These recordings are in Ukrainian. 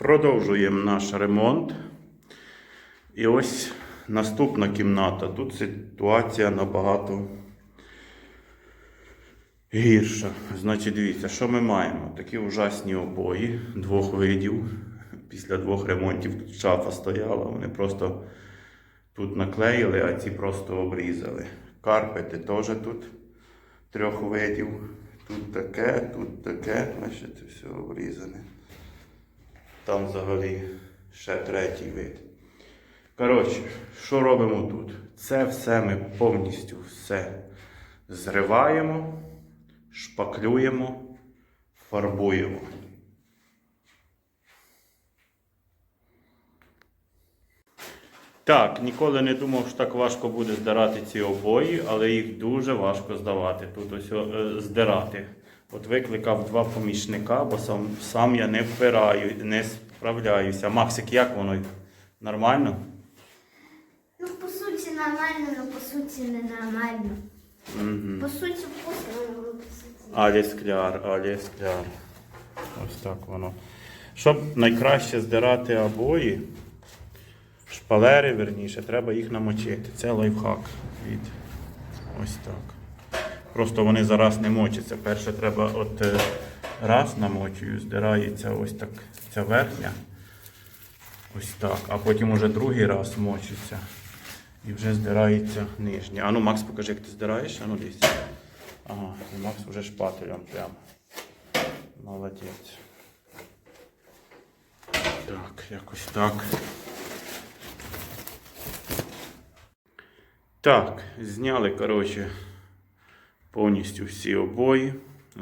Продовжуємо наш ремонт. І ось наступна кімната. Тут ситуація набагато гірша. Значить, дивіться, що ми маємо? Такі ужасні обої двох видів. Після двох ремонтів тут шафа стояла. Вони просто тут наклеїли, а ці просто обрізали. Карпети теж тут трьох видів. Тут таке, тут таке, бачите, все обрізане. Там взагалі ще третій вид. Коротше, що робимо тут? Це все ми повністю все зриваємо, шпаклюємо, фарбуємо. Так, ніколи не думав, що так важко буде здирати ці обої, але їх дуже важко здавати. Тут ось е, здирати. От викликав два помічника, бо сам, сам я не впираю, не справляюся. Максик, як воно? Нормально? Ну, по суті, нормально, але по суті не нормально. Угу. По суті, вкусно, але по суті. Алі скляр, алі скляр. Ось так воно. Щоб найкраще здирати обої, шпалери, верніше, треба їх намочити. Це лайфхак від ось так. Просто вони зараз не мочаться. Перше треба от е, раз намочую, здирається ось так ця верхня. Ось так. А потім уже другий раз мочиться. І вже здирається нижня. Ану, Макс, покажи, як ти здираєш. Ану дивись. Ага, і Макс вже шпателем прямо. Молодець. Так, якось так. Так, зняли, коротше, повністю всі обої,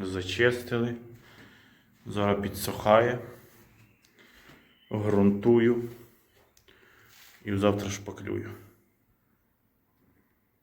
зачистили. Зараз підсохає. Грунтую. І завтра шпаклюю.